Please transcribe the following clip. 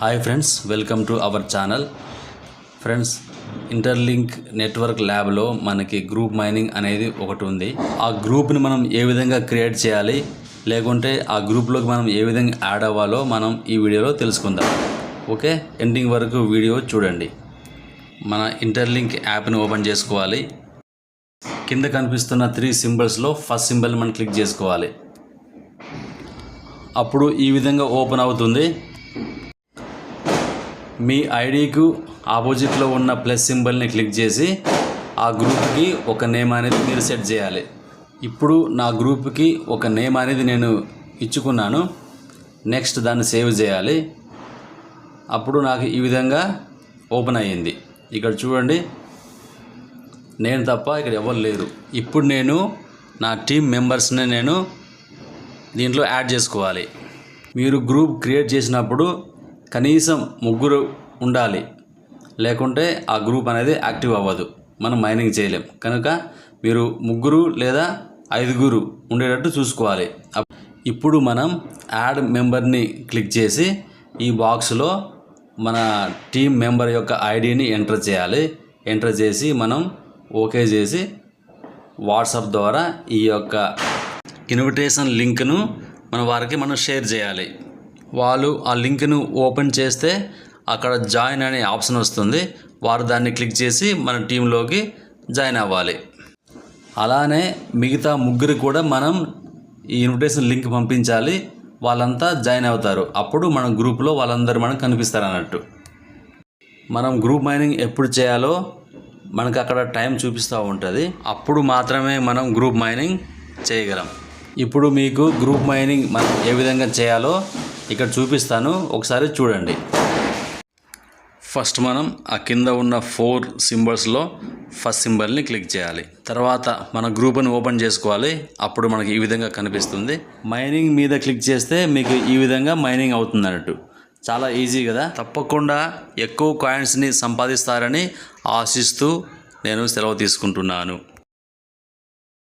Hi friends welcome to our channel. Friends interlink network ల్యాబ్లో మనకి group mining అనేది ఒకటి ఉంది. ఆ గ్రూప్ని మనం ఏ విధంగా క్రియేట్ చేయాలి లేకుంటే ఆ గ్రూప్లోకి మనం ఏ విధంగా యాడ్ అవ్వాలో మనం ఈ వీడియోలో తెలుసుకుందాం. ఓకే ఎండింగ్ వరకు వీడియో చూడండి. మన ఇంటర్లింక్ యాప్ని ఓపెన్ చేసుకోవాలి. కింద కనిపిస్తున్న త్రీ సింబల్స్లో ఫస్ట్ సింబల్ మనం క్లిక్ చేసుకోవాలి. అప్పుడు ఈ విధంగా ఓపెన్ అవుతుంది. మీ ఐడికు ఆపోజిట్లో ఉన్న ప్లస్ సింబల్ని క్లిక్ చేసి ఆ గ్రూప్కి ఒక నేమ్ అనేది మీరు సెట్ చేయాలి. ఇప్పుడు నా గ్రూప్కి ఒక నేమ్ అనేది నేను ఇచ్చుకున్నాను. నెక్స్ట్ దాన్ని సేవ్ చేయాలి. అప్పుడు నాకు ఈ విధంగా ఓపెన్ అయ్యింది. ఇక్కడ చూడండి. నేను తప్ప ఇక్కడ ఎవరు లేరు. ఇప్పుడు నేను నా టీం మెంబర్స్ని నేను దీంట్లో యాడ్ చేసుకోవాలి. మీరు గ్రూప్ క్రియేట్ చేసినప్పుడు కనీసం ముగ్గురు ఉండాలి. లేకుంటే ఆ గ్రూప్ అనేది యాక్టివ్ అవ్వదు. మనం మైనింగ్ చేయలేం. కనుక మీరు ముగ్గురు లేదా ఐదుగురు ఉండేటట్టు చూసుకోవాలి. ఇప్పుడు మనం యాడ్ మెంబర్ని క్లిక్ చేసి ఈ బాక్స్లో మన టీం మెంబర్ యొక్క ఐడిని ఎంటర్ చేయాలి. ఎంటర్ చేసి మనం ఓకే చేసి వాట్సాప్ ద్వారా ఈ యొక్క ఇన్విటేషన్ లింక్ను మన వారికి మనం షేర్ చేయాలి. వాళ్ళు ఆ లింక్ను ఓపెన్ చేస్తే అక్కడ జాయిన్ అనే ఆప్షన్ వస్తుంది. వారు దాన్ని క్లిక్ చేసి మన టీంలోకి జాయిన్ అవ్వాలి. అలానే మిగతా ముగ్గురు కూడా మనం ఈ ఇన్విటేషన్ లింక్ పంపించాలి. వాళ్ళంతా జాయిన్ అవుతారు. అప్పుడు మన గ్రూప్లో వాళ్ళందరూ మనకు కనిపిస్తారు అన్నట్టు. మనం గ్రూప్ మైనింగ్ ఎప్పుడు చేయాలో మనకు అక్కడ టైం చూపిస్తూ ఉంటుంది. అప్పుడు మాత్రమే మనం గ్రూప్ మైనింగ్ చేయగలం. ఇప్పుడు మీకు గ్రూప్ మైనింగ్ మనం ఏ విధంగా చేయాలో ఇక్కడ చూపిస్తాను. ఒకసారి చూడండి. ఫస్ట్ మనం ఆ కింద ఉన్న ఫోర్ సింబల్స్లో ఫస్ట్ సింబల్ని క్లిక్ చేయాలి. తర్వాత మన గ్రూప్ని ఓపెన్ చేసుకోవాలి. అప్పుడు మనకి ఈ విధంగా కనిపిస్తుంది. మైనింగ్ మీద క్లిక్ చేస్తే మీకు ఈ విధంగా మైనింగ్ అవుతుంది అన్నట్టు. చాలా ఈజీ కదా. తప్పకుండా ఎక్కువ కాయిన్స్ని సంపాదిస్తారని ఆశిస్తూ నేను సెలవు తీసుకుంటున్నాను.